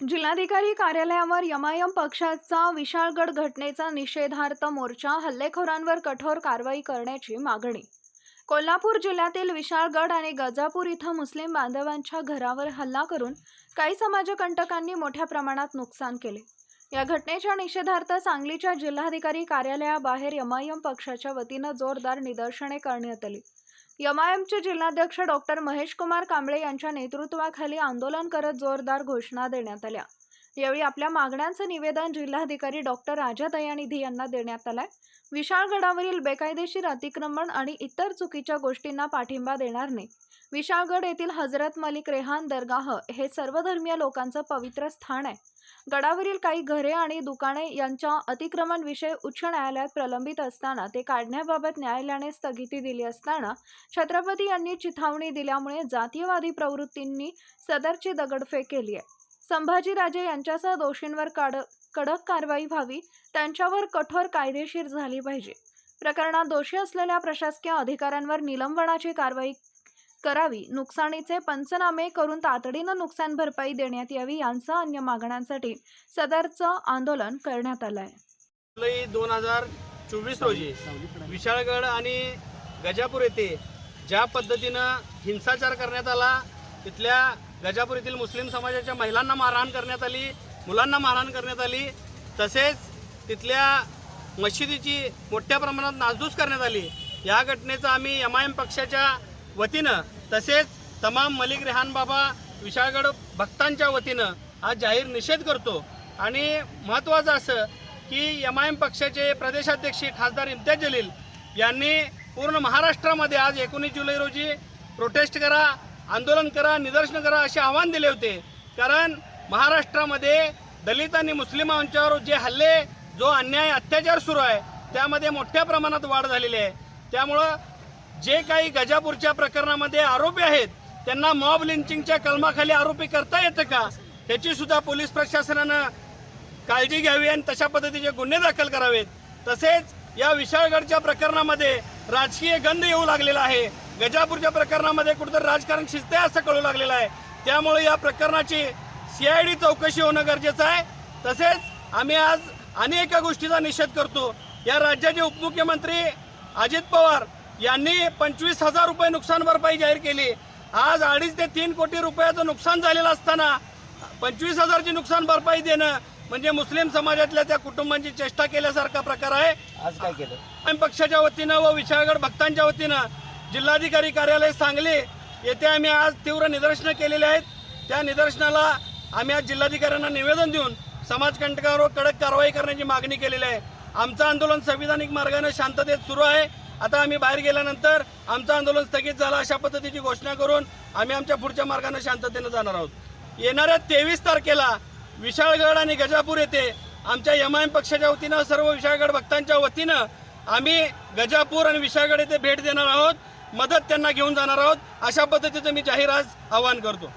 जिल्हाधिकारी कार्यालयावर यमायम पक्षाचा विशाळगड घटनेचा निषेधार्थ मोर्चा हल्लेखोरांवर कठोर कारवाई करण्याची मागणी. कोल्हापूर जिल्ह्यातील विशाळगड आणि गजापूर इथं मुस्लिम बांधवांच्या घरावर हल्ला करून काही समाजकंटकांनी मोठ्या प्रमाणात नुकसान केले. या घटनेच्या निषेधार्थ सांगलीच्या जिल्हाधिकारी कार्यालयाबाहेर यमायम पक्षाच्या वतीनं जोरदार निदर्शने करण्यात आली. एमआयएमचे जिल्हाध्यक्ष डॉक्टर महेश कुमार कांबळे यांच्या नेतृत्वाखाली आंदोलन करत जोरदार घोषणा देण्यात आल्या. यावेळी आपल्या मागण्यांचं निवेदन जिल्हाधिकारी डॉक्टर राजा दयानिधी यांना देण्यात आलाय. विशाळगडावरील बेकायदेशीर अतिक्रमण आणि इतर चुकीच्या गोष्टींना पाठिंबा देणार नाही. विशाळगड येथील हजरत मलिक रेहान दरगाह हे सर्वधर्मीय लोकांचं पवित्र स्थान आहे. गडावरील काही घरे आणि दुकाने यांच्या अतिक्रमण विषय उच्च न्यायालयात प्रलंबित असताना ते काढण्याबाबत न्यायालयाने स्थगिती दिली असताना छत्रपती यांनी चिथावणी दिल्यामुळे जातीयवादी प्रवृत्तींनी सदरची दगडफेक केली आहे. संभाजीराजे यांच्यासह दोषींवर काड कडक कारवाई व्हावी त्यांच्यावर कठोर कायदेशीर झाली पाहिजे. प्रकरणात दोषी असलेल्या प्रशासकीय अधिकाऱ्यांवर निलंबनाची कारवाई करावी. नुकसानीचे पंचनामे करून तातडीनं नुकसान भरपाई देण्यात यावी यांसह अन्य मागण्यांसाठी सदरचं आंदोलन करण्यात आलं आहे जुलै दोन हजार चोवीस रोजी विशाळगड आणि गजापूर येथे ज्या पद्धतीनं हिंसाचार करण्यात आला तिथल्या गजापूर येथील मुस्लिम समाजाच्या महिलांना मारहाण करण्यात आली मुलांना मारहाण करण्यात आली तसेच तिथल्या मशिदीची मोठ्या प्रमाणात नासधूस करण्यात आली. या घटनेचा आम्ही एम आय एम पक्षाच्या वतीनं तसेच तमाम मलिक रेहान बाबा विशाळगड भक्तांच्या वतीनं आज जाहीर निषेध करतो. आणि महत्त्वाचं असं की एम आय एम पक्षाचे प्रदेशाध्यक्ष खासदार इम्तियाज जलील यांनी पूर्ण महाराष्ट्रामध्ये आज एकोणीस जुलै रोजी प्रोटेस्ट करा आंदोलन करा निदर्शन करा असे आव्हान दिले होते. कारण महाराष्ट्रामध्ये दलित आणि मुस्लिमांच्यावर जे हल्ले जो अन्याय अत्याचार सुरू आहे त्यामध्ये मोठ्या प्रमाणात वाढ झालेली आहे. त्यामुळं जे काही गजापूरच्या प्रकरणामध्ये आरोपी आहेत त्यांना मॉब लिंचिंगच्या कलमाखाली आरोपी करता येतं का? त्याची सुद्धा पोलीस प्रशासनानं काळजी घ्यावी आणि तशा पद्धतीचे गुन्हे दाखल करावेत. तसेच या विशाळगडच्या प्रकरणामध्ये राजकीय गंध येऊ लागलेला आहे. गजापूरच्या प्रकरणामध्ये कुठंतरी राजकारण शिजतंय असं कळू लागलेलं आहे. त्यामुळे या प्रकरणाची सीआयडी चौकशी होणं गरजेचं आहे. तसेच आम्ही आज अनेक गोष्टीचा निषेध करतो. या राज्याचे उपमुख्यमंत्री अजित पवार यांनी पंचवीस हजार रुपये नुकसान भरपाई जाहीर केली. आज अडीच ते तीन कोटी रुपयाचं नुकसान झालेलं असताना पंचवीस हजारची नुकसान भरपाई देणं म्हणजे मुस्लिम समाजातल्या त्या कुटुंबांची चेष्टा केल्यासारखा प्रकार आहे. आज काय केलं? आम्ही पक्षाच्या वतीनं व विशाळगड भक्तांच्या वतीनं जिल्हाधिकारी कार्यालय सांगली येथे आम्ही आज तीव्र निदर्शनं केलेली आहेत. त्या निदर्शनाला आम्ही आज जिल्हाधिकाऱ्यांना निवेदन देऊन समाजकंटकावर कडक कारवाई करण्याची मागणी केलेली आहे. आमचं आंदोलन संविधानिक मार्गाने शांततेत सुरू आहे. आता आम्ही बाहेर गेल्यानंतर आमचं आंदोलन स्थगित झालं. अशा पद्धतीची घोषणा करून आम्ही आमच्या पुढच्या मार्गाने शांततेनं जाणार आहोत. येणाऱ्या तेवीस तारखेला विशाळगड आणि गजापूर येथे आमच्या एम आय एम पक्षाच्या वतीनं सर्व विशाळगड भक्तांच्या वतीनं आम्ही गजापूर आणि विशाळगड येथे भेट देणार आहोत. मदत त्यांना घेऊन जाणार आहोत. अशा पद्धतीचं मी जाहीर आज आवाहन करतो.